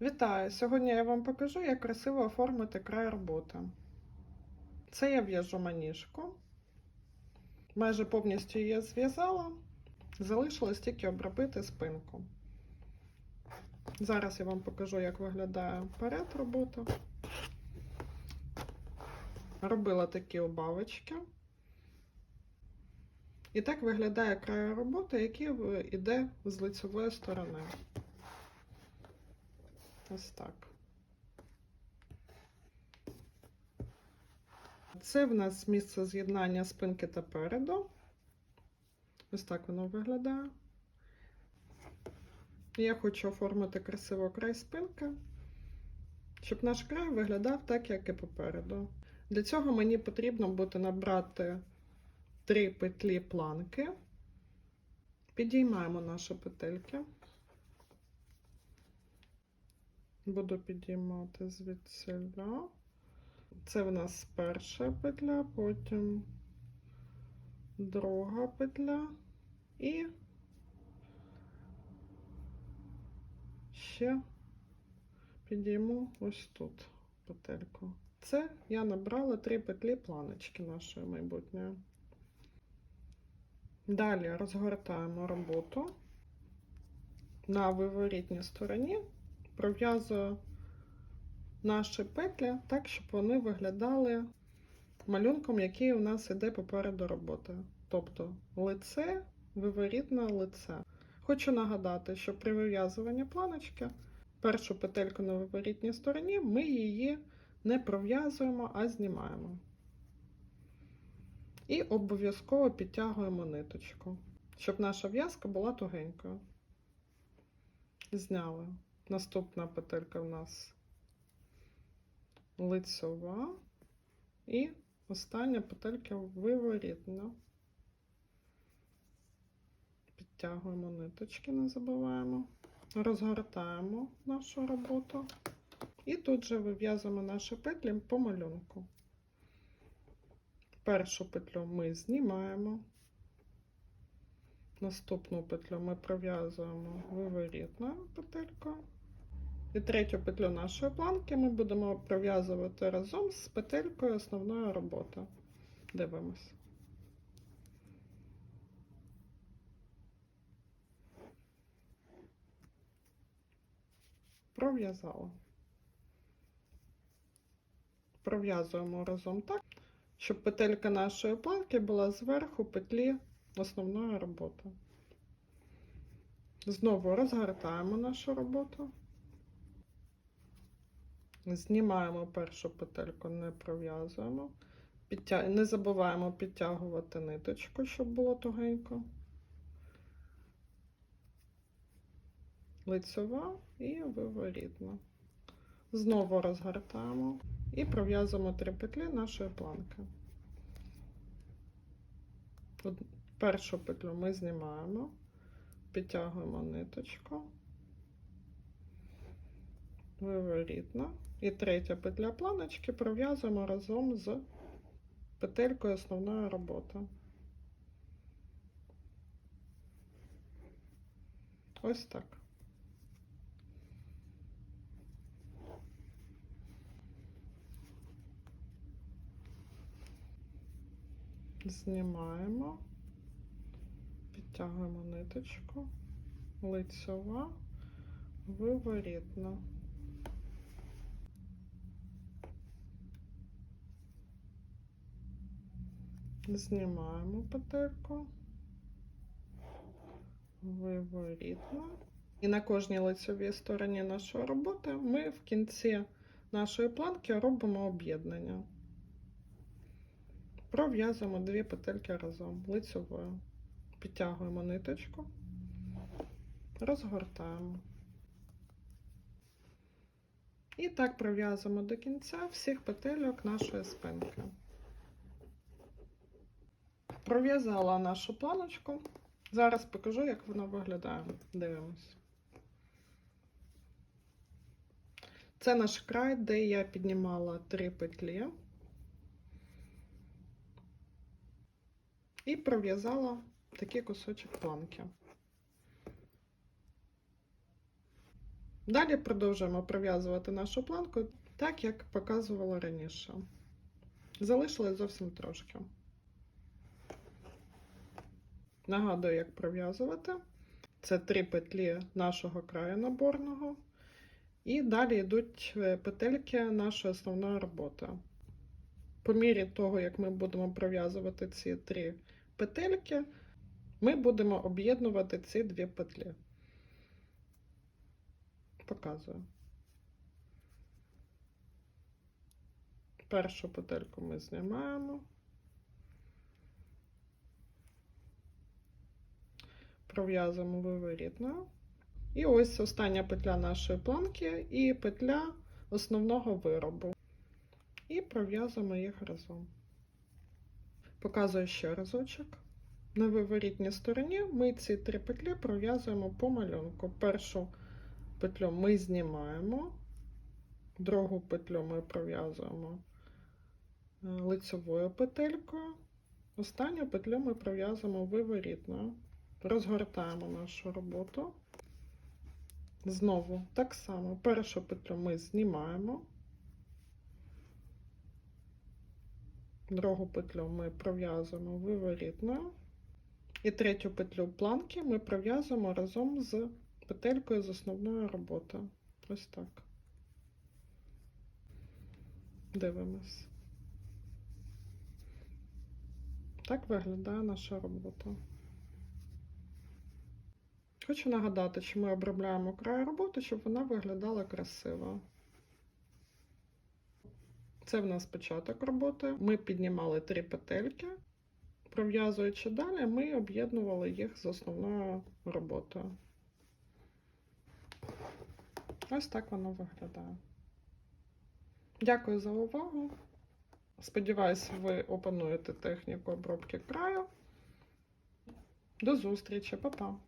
Вітаю! Сьогодні я вам покажу, як красиво оформити край роботи. Це я в'яжу маніжку. Майже повністю її зв'язала. Залишилось тільки обробити спинку. Зараз я вам покажу, як виглядає перед робота. Робила такі убавочки. І так виглядає край роботи, який йде з лицевої сторони. Ось так. Це в нас місце з'єднання спинки та переду. Ось так воно виглядає. Я хочу оформити красиво край спинки, щоб наш край виглядав так, як і попереду. Для цього мені потрібно буде набрати три петлі планки. Підіймаємо наші петельки. Буду підіймати звідсиля. Це в нас перша петля, потім друга петля і ще підійму ось тут петельку. Це я набрала три петлі планочки нашої майбутньої. Далі розгортаємо роботу на виворітній стороні пров'язую наші петлі так, щоб вони виглядали малюнком, який у нас іде попереду роботи. Тобто лице, виворітне лице. Хочу нагадати, що при вив'язуванні планочки першу петельку на виворітній стороні ми її не пров'язуємо, а знімаємо. І обов'язково підтягуємо ниточку, щоб наша в'язка була тугенькою. Зняли. Наступна петелька в нас лицьова і остання петелька виворітна. Підтягуємо ниточки, не забуваємо, розгортаємо нашу роботу і тут же вив'язуємо наші петлі по малюнку. Першу петлю ми знімаємо. Наступну петлю ми пров'язуємо виворітною петелькою. І третю петлю нашої планки ми будемо пров'язувати разом з петелькою основної роботи. Дивимось. Пров'язала. Пров'язуємо разом так, щоб петелька нашої планки була зверху петлі основної роботи. Знову розгортаємо нашу роботу. Знімаємо першу петельку, не пров'язуємо. Підтя... Не забуваємо підтягувати ниточку, щоб було тугенько. Лицьова і виворітна. Знову розгортаємо і пров'язуємо три петлі нашої планки. Першу петлю ми знімаємо, підтягуємо ниточку, виворітна. І третя петля планочки пров'язуємо разом з петелькою основної роботи. Ось так. Знімаємо, підтягуємо ниточку, лицьова, виворітна. Знімаємо петельку, виворітна. І на кожній лицевій стороні нашої роботи ми в кінці нашої планки робимо об'єднання. Пров'язуємо дві петельки разом лицевою. Підтягуємо ниточку, розгортаємо. І так пров'язуємо до кінця всіх петельок нашої спинки. Пров'язала нашу планочку. Зараз покажу, як вона виглядає. Дивимось. Це наш край, де я піднімала три петлі і пров'язала такий кусочок планки. Далі продовжуємо пров'язувати нашу планку так, як показувала раніше. Залишилось зовсім трошки. Нагадую, як пров'язувати. Це три петлі нашого краю наборного. І далі йдуть е, петельки нашої основної роботи. По мірі того, як ми будемо пров'язувати ці три петельки, ми будемо об'єднувати ці дві петлі. Показую. Першу петельку ми знімаємо. Пров'язуємо виворітно. І ось остання петля нашої планки і петля основного виробу. І пров'язуємо їх разом. Показую ще разочок. На виворітній стороні ми ці три петлі пров'язуємо по малюнку. Першу петлю ми знімаємо, другу петлю ми пров'язуємо е, лицевою петелькою, останню петлю ми пров'язуємо виворітною. Розгортаємо нашу роботу. Знову так само першу петлю ми знімаємо, другу петлю ми пров'язуємо виворітною, і третю петлю планки ми пров'язуємо разом з петелькою з основної роботи. Ось так. Дивимось. Так виглядає наша робота. Хочу нагадати, що ми обробляємо край роботи, щоб вона виглядала красиво. Це в нас початок роботи. Ми піднімали три петельки. Пров'язуючи далі, ми об'єднували їх з основною роботою. Ось так воно виглядає. Дякую за увагу. Сподіваюсь, ви опануєте техніку обробки краю. До зустрічі, Па-па!